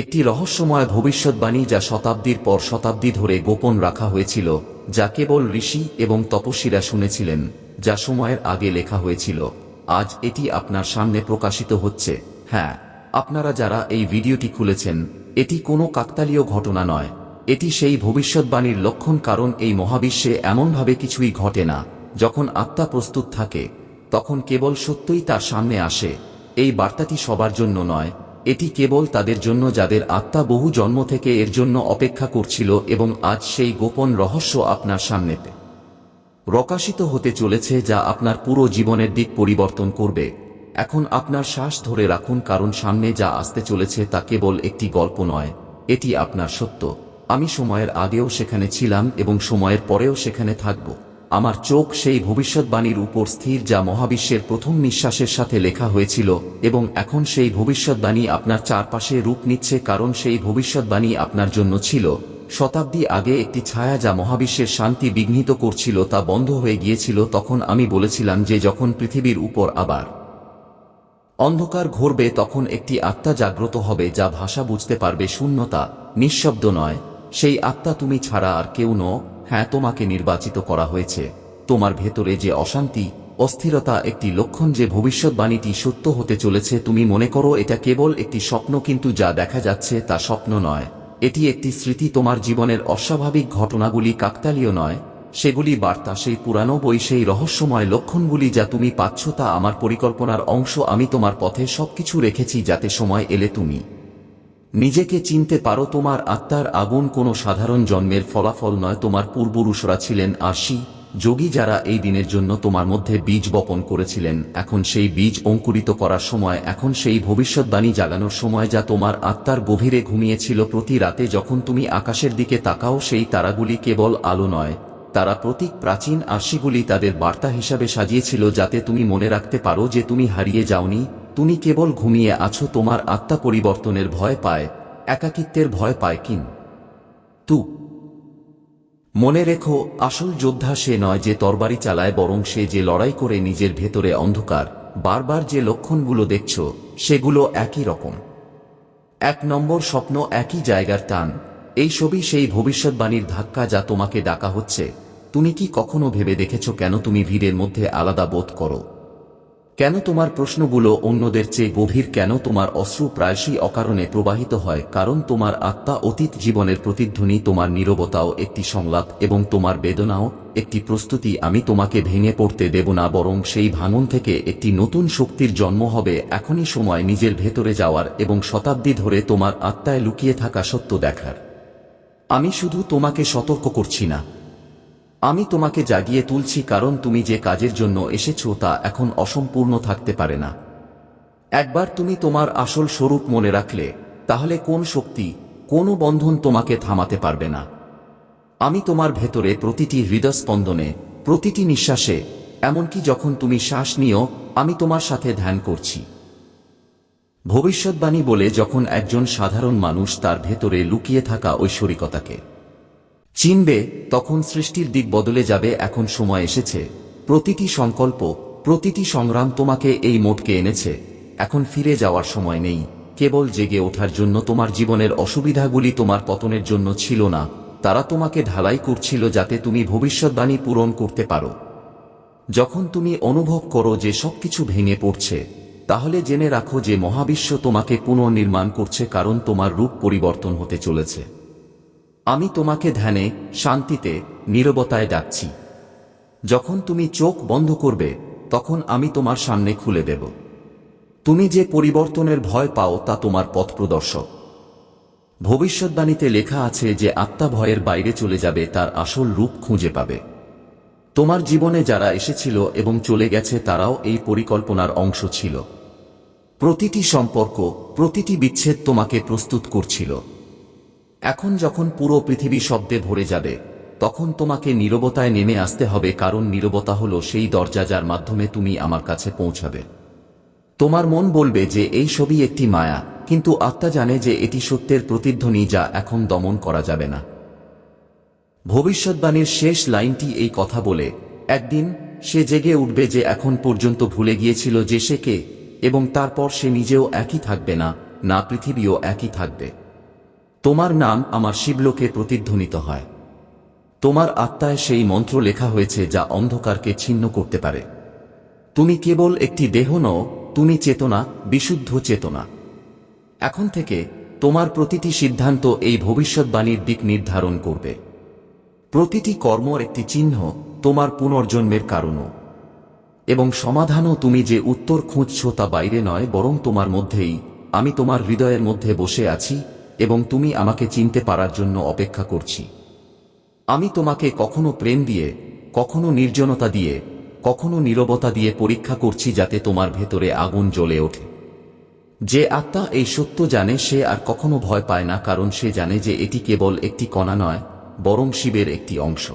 একটি রহস্যময় ভবিষ্যৎবাণী যা শতাব্দীর পর শতাব্দী ধরে গোপন রাখা হয়েছিল, যা কেবল ঋষি এবং তপস্বীরা শুনেছিলেন, যা সময়ের আগে লেখা হয়েছিল। আজ এটি আপনার সামনে প্রকাশিত হচ্ছে। হ্যাঁ আপনারা যারা এই ভিডিওটি খুলেছেন, এটি কোনো কাকতালীয় ঘটনা নয়। এটি সেই ভবিষ্যৎবাণীর লক্ষণ কারণ এই মহাবিশ্বে এমনভাবে কিছুই ঘটে না। যখন আত্মা প্রস্তুত থাকে, তখন কেবল সত্যই তার সামনে আসে। এই বার্তাটি সবার জন্য নয় এটি কেবল তাদের জন্য যাদের আত্মা বহু জন্ম থেকে এর জন্য অপেক্ষা করছিল এবং আজ সেই গোপন রহস্য আপনার সামনে প্রকাশিত হতে চলেছে যা আপনার পুরো জীবনের দিক পরিবর্তন করবে। এখন আপনার শ্বাস ধরে রাখুন কারণ সামনে যা আসতে চলেছে তা কেবল একটি গল্প নয়, এটি আপনার সত্য। আমি সময়ের আগেও সেখানে ছিলাম এবং সময়ের পরেও সেখানে থাকব। আমার চোখ সেই ভবিষ্যৎবাণীর উপর স্থির যা মহাবিশ্বের প্রথম নিঃশ্বাসের সাথে লেখা হয়েছিল, এবং এখন সেই ভবিষ্যৎবাণী আপনার চারপাশে রূপ নিচ্ছে কারণ সেই ভবিষ্যৎবাণী আপনার জন্য ছিল। শতাব্দী আগে একটি ছায়া যা মহাবিশ্বের শান্তি বিঘ্নিত করছিল তা বন্ধ হয়ে গিয়েছিল তখন আমি বলেছিলাম যে যখন পৃথিবীর উপর আবার অন্ধকার ঘুরবে তখন একটি আত্মা জাগ্রত হবে যা ভাষা বুঝতে পারবে শূন্যতা, নিঃশব্দ নয়। সেই আত্মা তুমি ছাড়া আর কেউ ন হ্যাঁ তোমাকে নির্বাচিত করা হয়েছে। তোমার ভেতরে যে অশান্তি, অস্থিরতা একটি লক্ষণ যে ভবিষ্যৎবাণীটি সত্য হতে চলেছে, তুমি মনে করো এটা কেবল একটি স্বপ্ন, কিন্তু যা দেখা যাচ্ছে তা স্বপ্ন নয়। এটি একটি স্মৃতি, তোমার জীবনের অস্বাভাবিক ঘটনাগুলি কাকতালীয় নয়। সেগুলি বার্তা, সেই পুরানো বই, সেই রহস্যময় লক্ষণগুলি যা তুমি পাচ্ছ তা আমার পরিকল্পনার অংশ। আমি তোমার পথে সবকিছু রেখেছি যাতে সময় এলে তুমি নিজেকে চিনতে পারো তোমার আত্মার আগুন কোনো সাধারণ জন্মের ফলাফল নয়, তোমার পূর্বপুরুষরা ছিলেন আশি যোগী যারা এই দিনের জন্য তোমার মধ্যে বীজ বপন করেছিলেন। এখন সেই বীজ অঙ্কুরিত করার সময়, এখন সেই ভবিষ্যৎবাণী জাগানোর সময় যা তোমার আত্মার গভীরে ঘুমিয়েছিল প্রতি রাতে যখন তুমি আকাশের দিকে তাকাও সেই তারাগুলি কেবল আলো নয়। তারা প্রতীক প্রাচীন আশিগুলি তাদের বার্তা হিসাবে সাজিয়েছিল যাতে তুমি মনে রাখতে পারো যে তুমি হারিয়ে যাওনি তুমি কেবল ঘুমিয়ে আছো, তোমার আত্মা পরিবর্তনের ভয় পায়, একাকিত্বের ভয় পায় কিন তু। মনে রেখো, আসল যোদ্ধা সে নয় যে তরবারি চালায়, বরং সে যে লড়াই করে নিজের ভেতরে অন্ধকার, বারবার যে লক্ষণগুলো দেখছ, সেগুলো একই রকম। এক নম্বর স্বপ্ন একই জায়গার টান, এই ছবি সেই ভবিষ্যৎবাণীর ধাক্কা যা তোমাকে ডাকা হচ্ছে, তুমি কি কখনো ভেবে দেখেছ কেন তুমি ভিড়ের মধ্যে আলাদা বোধ করো? কেন তোমার প্রশ্নগুলো অন্যদের চেয়ে গভীর? কেন তোমার অশ্রু প্রায়শই অকারণে প্রবাহিত হয়? কারণ তোমার আত্মা অতীত জীবনের প্রতিধ্বনি, তোমার নীরবতাও একটি সংলাপ, এবং তোমার বেদনাও একটি প্রস্তুতি। আমি তোমাকে ভেঙে পড়তে দেব না, বরং সেই ভাঙন থেকে একটি নতুন শক্তির জন্ম হবে। এখনই সময় নিজের ভেতরে যাওয়ার, এবং শতাব্দী ধরে তোমার আত্মায় লুকিয়ে থাকা সত্য দেখার। আমি শুধু তোমাকে সতর্ক করছি না। আমি তোমাকে জাগিয়ে তুলছি কারণ তুমি যে কাজের জন্য এসেছ তা এখন অসম্পূর্ণ থাকতে পারে না। একবার তুমি তোমার আসল স্বরূপ মনে রাখলে, তাহলে কোন শক্তি, কোনো বন্ধন তোমাকে থামাতে পারবে না। আমি তোমার ভেতরে প্রতিটি হৃদস্পন্দনে, প্রতিটি নিঃশ্বাসে, এমনকি যখন তুমি শ্বাস নিও, আমি তোমার সাথে ধ্যান করছি। ভবিষ্যৎবাণী বলে যখন একজন সাধারণ মানুষ তার ভেতরে লুকিয়ে থাকা ঐশ্বরিকতাকে চিনবে, তখন সৃষ্টির দিক বদলে যাবে, এখন সময় এসেছে। প্রতিটি সংকল্প, প্রতিটি সংগ্রাম তোমাকে এই মোটকে এনেছে। এখন ফিরে যাওয়ার সময় নেই। কেবল জেগে ওঠার জন্য তোমার জীবনের অসুবিধাগুলি তোমার পতনের জন্য ছিল না। তারা তোমাকে ঢালাই করছিল যাতে তুমি ভবিষ্যৎবাণী পূরণ করতে পারো। যখন তুমি অনুভব করো যে সবকিছু ভেঙে পড়ছে, তাহলে জেনে রাখো যে মহাবিশ্ব তোমাকে পুনর্নির্মাণ করছে কারণ তোমার রূপ পরিবর্তন হতে চলেছে। আমি তোমাকে ধ্যানে, শান্তিতে, নীরবতায় ডাকছি। যখন তুমি চোখ বন্ধ করবে, তখন আমি তোমার সামনে খুলে দেব। তুমি যে পরিবর্তনের ভয় পাও তা তোমার পথ প্রদর্শক। ভবিষ্যৎবাণীতে লেখা আছে যে আত্মা ভয়ের বাইরে চলে যাবে, তার আসল রূপ খুঁজে পাবে। তোমার জীবনে যারা এসেছিল এবং চলে গেছে, তারাও এই পরিকল্পনার অংশ ছিল। প্রতিটি সম্পর্ক, প্রতিটি বিচ্ছেদ তোমাকে প্রস্তুত করছিল। এখন যখন পুরো পৃথিবী শব্দে ভরে যাবে, তখন তোমাকে নীরবতায় নেমে আসতে হবে, কারণ নীরবতা হলো সেই দরজা যার মাধ্যমে তুমি আমার কাছে পৌঁছাবে। তোমার মন বলবে যে এই ছবি একটি মায়া, কিন্তু আত্মা জানে যে এটি সত্যের প্রতিধ্বনি যা এখন দমন করা যাবে না। ভবিষ্যৎবাণীর শেষ লাইনটি এই কথা বলে, একদিন সে জেগে উঠবে যে এখন পর্যন্ত ভুলে গিয়েছিল যে সে কে, এবং তারপর সে নিজেও একই থাকবে না না পৃথিবীও একই থাকবে। তোমার নাম আমার শিবলোকে প্রতিধ্বনিত হয়। তোমার আত্মায় সেই মন্ত্র লেখা হয়েছে যা অন্ধকারকে ছিন্ন করতে পারে। তুমি কেবল একটি দেহ নও, তুমি চেতনা, বিশুদ্ধ চেতনা। এখন থেকে তোমার প্রতিটি সিদ্ধান্ত এই ভবিষ্যৎবাণীর দিক নির্ধারণ করবে। প্রতিটি কর্মর একটি চিহ্ন তোমার পুনর্জন্মের কারণও। এবং সমাধানও তুমি যে উত্তর খুঁজছ তা বাইরে নয়, বরং তোমার মধ্যেই আমি তোমার হৃদয়ের মধ্যে বসে আছি এবং তুমি আমাকে চিনতে পারার জন্য অপেক্ষা করছি। আমি তোমাকে কখনো প্রেম দিয়ে, কখনো নির্জনতা দিয়ে, কখনো নীরবতা দিয়ে পরীক্ষা করছি যাতে তোমার ভেতরে আগুন জ্বলে ওঠে। যে আত্মা এই সত্য জানে, সে আর কখনো ভয় পায় না, কারণ সে জানে যে এটি কেবল একটি কণা নয়, বরং শিবের একটি অংশ।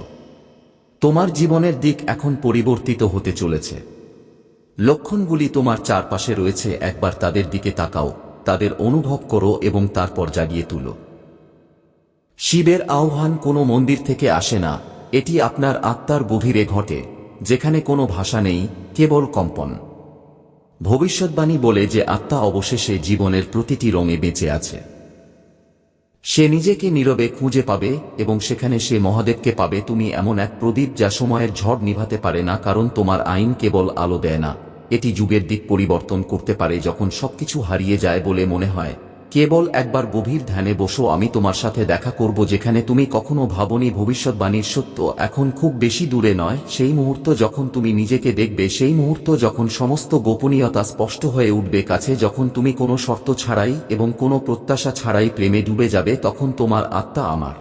তোমার জীবনের দিক এখন পরিবর্তিত হতে চলেছে। লক্ষণগুলি তোমার চারপাশে রয়েছে, একবার তাদের দিকে তাকাও। তাদের অনুভব করো এবং তারপর জাগিয়ে তুলো। শিবের আহ্বান কোনো মন্দির থেকে আসে না, এটি আপনার আত্মার গভীরে ঘটে, যেখানে কোনো ভাষা নেই, কেবল কম্পন। ভবিষ্যৎবাণী বলে যে আত্মা অবশেষে জীবনের প্রতিটি রঙে বেঁচে আছে। সে নিজেকে নীরবে খুঁজে পাবে এবং সেখানে সে মহাদেবকে পাবে। তুমি এমন এক প্রদীপ যা সময়ের ঝড় নিভাতে পারে না, কারণ তোমার আইন কেবল আলো দেয় না। এটি যুগের দিক পরিবর্তন করতে পারে যখন সবকিছু হারিয়ে যায় বলে মনে হয়। কেবল একবার গভীর ধ্যানে বসো, আমি তোমার সাথে দেখা করব যেখানে তুমি কখনো ভাবনি ভবিষ্যৎবাণীর সত্য। এখন খুব বেশি দূরে নয়, সেই মুহূর্ত যখন তুমি নিজেকে দেখবে, সেই মুহূর্ত যখন সমস্ত গোপনীয়তা স্পষ্ট হয়ে উঠবে কাছে, যখন তুমি কোনো শর্ত ছাড়াই এবং কোনো প্রত্যাশা ছাড়াই প্রেমে ডুবে যাবে, তখন তোমার আত্মা আমার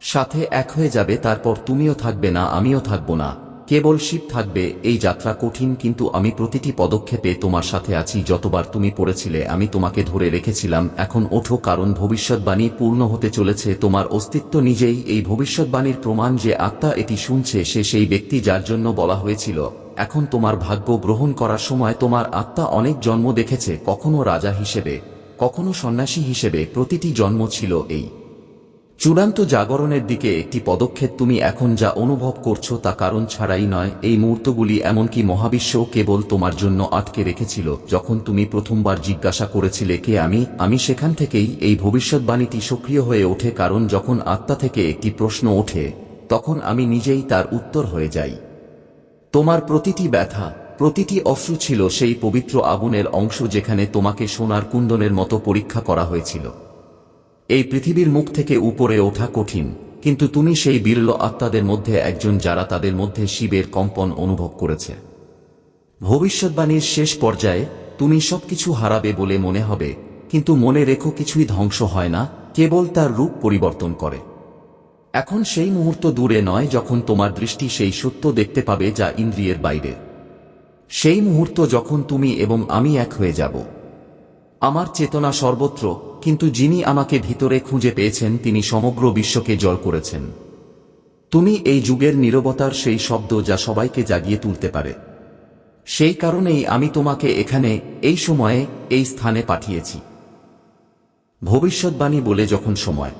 সাথে এক হয়ে যাবে, তারপর তুমিও থাকবে না, আমিও থাকব না। কেবল শিব থাকবে, এই যাত্রা কঠিন, কিন্তু আমি প্রতিটি পদক্ষেপে তোমার সাথে আছি, যতবার তুমি পড়েছিলে, আমি তোমাকে ধরে রেখেছিলাম, এখন ওঠো, কারণ ভবিষ্যৎবাণী পূর্ণ হতে চলেছে, তোমার অস্তিত্ব নিজেই, এই ভবিষ্যৎবাণীর প্রমাণ যে আত্মা এটি শুনছে, সে সেই ব্যক্তি যার জন্য বলা হয়েছিল, এখন তোমার ভাগ্য গ্রহণ করার সময় তোমার আত্মা অনেক জন্ম দেখেছে, কখনো রাজা হিসেবে, কখনো সন্ন্যাসী হিসেবে, প্রতিটি জন্ম ছিল এই চূড়ান্ত জাগরণের দিকে একটি পদক্ষেপ তুমি এখন যা অনুভব করছ তা কারণ ছাড়াই নয়, এই মুহূর্তগুলি এমনকি মহাবিশ্বও কেবল তোমার জন্য আটকে রেখেছিল। যখন তুমি প্রথমবার জিজ্ঞাসা করেছিলে কে আমি আমি সেখান থেকেই এই ভবিষ্যৎবাণীটি সক্রিয় হয়ে ওঠে কারণ যখন আত্মা থেকে একটি প্রশ্ন ওঠে, তখন আমি নিজেই তার উত্তর হয়ে যাই। তোমার প্রতিটি ব্যথা, প্রতিটি অশ্রু ছিল সেই পবিত্র আগুনের অংশ যেখানে তোমাকে সোনার কুন্দনের মতো পরীক্ষা করা হয়েছিল। এই পৃথিবীর মুখ থেকে উপরে ওঠা কঠিন, কিন্তু তুমি সেই বিরল আত্মাদের মধ্যে একজন যারা তাদের মধ্যে শিবের কম্পন অনুভব করেছে। ভবিষ্যৎবাণীর শেষ পর্যায়ে তুমি সবকিছু হারাবে বলে মনে হবে, কিন্তু মনে রেখো কিছুই ধ্বংস হয় না, কেবল তার রূপ পরিবর্তন করে। এখন সেই মুহূর্ত দূরে নয় যখন তোমার দৃষ্টি সেই সত্য দেখতে পাবে যা ইন্দ্রিয়ের বাইরে। সেই মুহূর্ত যখন তুমি এবং আমি এক হয়ে যাব। আমার চেতনা সর্বত্র কিন্তু যিনি আমাকে ভিতরে খুঁজে পেয়েছেন, তিনি সমগ্র বিশ্বকে জল করেছেন। তুমি এই যুগের নীরবতার সেই শব্দ যা সবাইকে জাগিয়ে তুলতে পারে। সেই কারণেই আমি তোমাকে এখানে, এই সময়ে, এই স্থানে পাঠিয়েছি। ভবিষ্যৎবাণী বলে যখন সময়,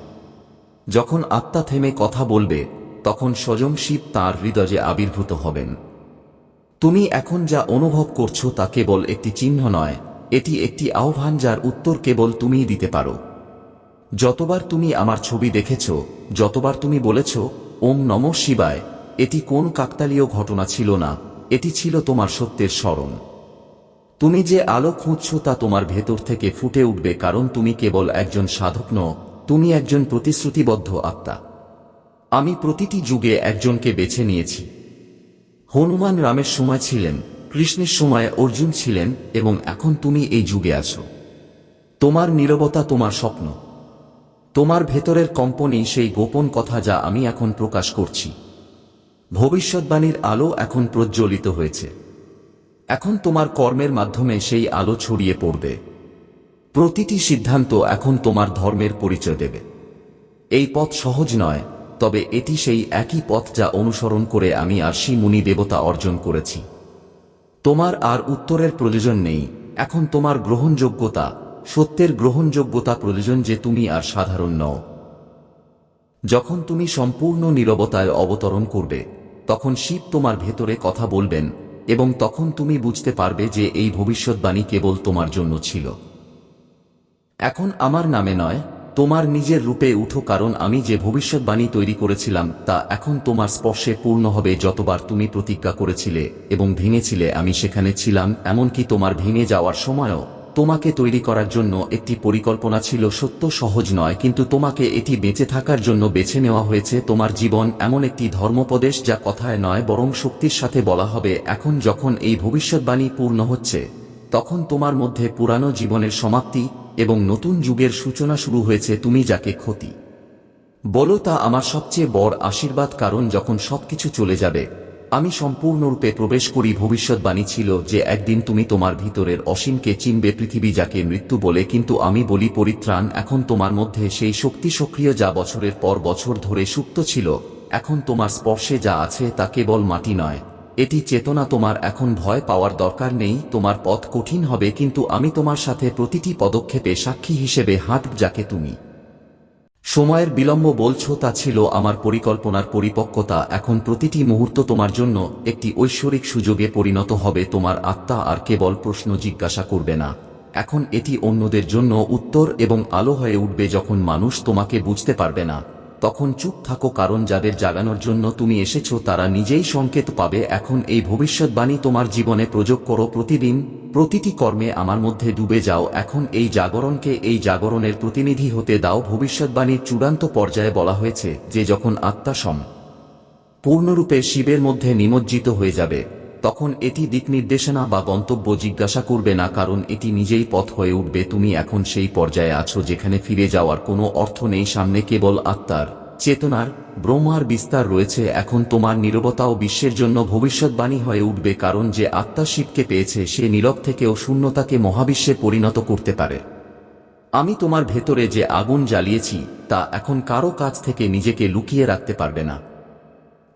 যখন আত্মা থেমে কথা বলবে, তখন স্বজং শিব তাঁর হৃদয়ে আবির্ভূত হবেন। তুমি এখন যা অনুভব করছ তা কেবল একটি চিহ্ন নয় এটি একটি আহ্বান যার উত্তর কেবল তুমিই দিতে পারো। যতবার তুমি আমার ছবি দেখেছ, যতবার তুমি বলেছ, ওম নম শিবায়, এটি কোন কাকতালীয় ঘটনা ছিল না, এটি ছিল তোমার সত্যের স্মরণ। তুমি যে আলো খুঁজছ তা তোমার ভেতর থেকে ফুটে উঠবে কারণ তুমি কেবল একজন সাধক ন তুমি একজন প্রতিশ্রুতিবদ্ধ আত্মা। আমি প্রতিটি যুগে একজনকে বেছে নিয়েছি। হনুমান রামের সময় ছিলেন কৃষ্ণের সময় অর্জুন ছিলেন এবং এখন তুমি এই যুগে আছো। তোমার নীরবতা তোমার স্বপ্ন। তোমার ভেতরের কম্পনই সেই গোপন কথা যা আমি এখন প্রকাশ করছি। ভবিষ্যৎবাণীর আলো এখন প্রজ্বলিত হয়েছে। এখন তোমার কর্মের মাধ্যমে সেই আলো ছড়িয়ে পড়বে। প্রতিটি সিদ্ধান্ত এখন তোমার ধর্মের পরিচয় দেবে। এই পথ সহজ নয়, তবে এটি সেই একই পথ যা অনুসরণ করে আমি আরশি মুনি দেবতা অর্জন করেছি। তোমার আর উত্তরের প্রয়োজন নেই। এখন তোমার গ্রহণযোগ্যতা, সত্যের গ্রহণযোগ্যতা প্রয়োজন যে তুমি আর সাধারণ নও। যখন তুমি সম্পূর্ণ নীরবতায় অবতরণ করবে, তখন শিব তোমার ভেতরে কথা বলবেন এবং তখন তুমি বুঝতে পারবে যে এই ভবিষ্যৎবাণী কেবল তোমার জন্য ছিল। এখন আমার নামে নয় তোমার নিজের রূপে উঠো কারণ আমি যে ভবিষ্যৎবাণী তৈরি করেছিলাম, তা এখন তোমার স্পর্শে পূর্ণ হবে যতবার তুমি প্রতিজ্ঞা করেছিলে এবং ভেঙেছিলে আমি সেখানে ছিলাম, এমনকি তোমার ভেঙে যাওয়ার সময়ও। তোমাকে তৈরি করার জন্য একটি পরিকল্পনা ছিল সত্য সহজ নয়, কিন্তু তোমাকে এটি বেঁচে থাকার জন্য বেছে নেওয়া হয়েছে। তোমার জীবন এমন একটি ধর্মোপদেশ যা কথায় নয়, বরং শক্তির সাথে বলা হবে, এখন যখন এই ভবিষ্যৎবাণী পূর্ণ হচ্ছে, তখন তোমার মধ্যে পুরানো জীবনের সমাপ্তি এবং নতুন যুগের সূচনা শুরু হয়েছে তুমি যাকে ক্ষতি। বলো তা আমার সবচেয়ে বড় আশীর্বাদ, কারণ যখন সবকিছু চলে যাবে, আমি সম্পূর্ণরূপে প্রবেশ করি ভবিষ্যৎবাণী ছিল যে একদিন তুমি তোমার ভিতরের অসীমকে চিনবে পৃথিবী যাকে মৃত্যু বলে, কিন্তু আমি বলি পরিত্রাণ, এখন তোমার মধ্যে সেই শক্তি সক্রিয় যা বছরের পর বছর ধরে সুপ্ত ছিল, এখন তোমার স্পর্শে যা আছে তা কেবল মাটি নয়। এটি চেতনা তোমার এখন ভয় পাওয়ার দরকার নেই, তোমার পথ কঠিন হবে কিন্তু আমি তোমার সাথে প্রতিটি পদক্ষেপে সাক্ষী হিসেবে হাঁট যাকে তুমি। সময়ের বিলম্ব বলছো তা ছিল আমার পরিকল্পনার পরিপক্কতা, এখন প্রতিটি মুহূর্ত তোমার জন্য একটি ঐশ্বরিক সুযোগে পরিণত হবে, তোমার আত্মা আর কেবল প্রশ্ন জিজ্ঞাসা করবে না। এখন এটি অন্যদের জন্য উত্তর এবং আলো হয়ে উঠবে যখন মানুষ তোমাকে বুঝতে পারবে না। তখন চুপ থাকো কারণ যাদের জাগানোর জন্য তুমি এসেছ তারা নিজেই সংকেত পাবে। এখন এই ভবিষ্যৎবাণী তোমার জীবনে প্রযোগ করো প্রতিদিন, প্রতিটি কর্মে আমার মধ্যে ডুবে যাও। এখন এই জাগরণকে এই জাগরণের প্রতিনিধি হতে দাও। ভবিষ্যৎবাণীর চূড়ান্ত পর্যায়ে বলা হয়েছে যে যখন আত্মা সম পূর্ণরূপে শিবের মধ্যে নিমজ্জিত হয়ে যাবে তখন এটি দিক নির্দেশনা বা গন্তব্য জিজ্ঞাসা করবে না, কারণ এটি নিজেই পথ হয়ে উঠবে। তুমি এখন সেই পর্যায়ে আছো যেখানে ফিরে যাওয়ার কোনো অর্থ নেই, সামনে কেবল আত্মার চেতনার ব্রহ্মার বিস্তার রয়েছে। এখন তোমার নীরবতাও বিশ্বের জন্য ভবিষ্যৎবাণী হয়ে উঠবে, কারণ যে আত্মা শিবকে পেয়েছে, সে নীরব থেকেও শূন্যতাকে মহাবিশ্বে পরিণত করতে পারে। আমি তোমার ভেতরে যে আগুন জ্বালিয়েছি, তা এখন কারও কাছ থেকে নিজেকে লুকিয়ে রাখতে পারবে না।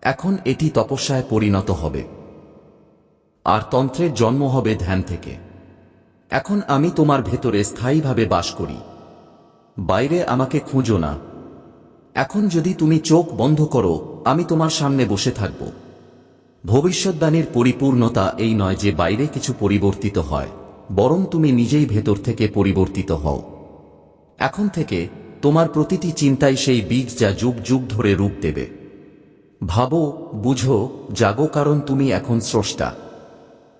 এখন এটি তপস্যায় পরিণত হবে। আর তন্ত্রের জন্ম হবে ধ্যান থেকে। এখন আমি তোমার ভেতরে স্থায়ীভাবে বাস করি। বাইরে আমাকে খুঁজো না। এখন যদি তুমি চোখ বন্ধ করো, আমি তোমার সামনে বসে থাকব। ভবিষ্যৎবাণীর পরিপূর্ণতা এই নয় যে বাইরে কিছু পরিবর্তিত হয়, বরং তুমি নিজেই ভেতর থেকে পরিবর্তিত হও। এখন থেকে তোমার প্রতিটি চিন্তাই সেই বীজ যা যুগ যুগ ধরে রূপ দেবে। ভাবো, বুঝো, জাগো কারণ তুমি এখন স্রষ্টা।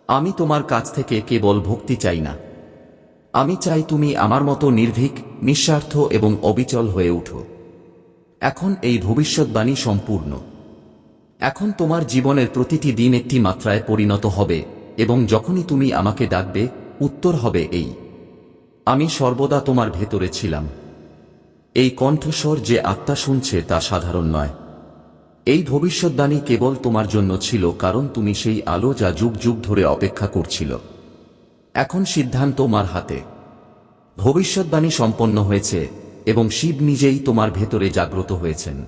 আমি তোমার কাছ থেকে কেবল ভক্তি চাই না। আমি চাই তুমি আমার মতো নির্ভীক, নিঃস্বার্থ এবং অবিচল হয়ে উঠো। এখন এই ভবিষ্যৎবাণী সম্পূর্ণ। এখন তোমার জীবনের প্রতিটি দিন একটি মাত্রায় পরিণত হবে এবং যখনই তুমি আমাকে ডাকবে, উত্তর হবে এই। আমি সর্বদা তোমার ভেতরে ছিলাম। এই কণ্ঠস্বর যে আত্মা শুনছে তা সাধারণ নয়। এই ভবিষ্যৎবাণী কেবল তোমার জন্য ছিল, কারণ তুমি সেই আলো যা যুগ যুগ ধরে অপেক্ষা করছিল। এখন সিদ্ধান্ত তোমার হাতে। ভবিষ্যৎবাণী সম্পন্ন হয়েছে, এবং শিব নিজেই তোমার ভেতরে জাগ্রত হয়েছেন।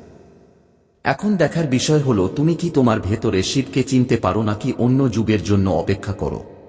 এখন দেখার বিষয় হলো, তুমি কি তোমার ভেতরে শিবকে চিনতে পারো নাকি অন্য যুগের জন্য অপেক্ষা করো?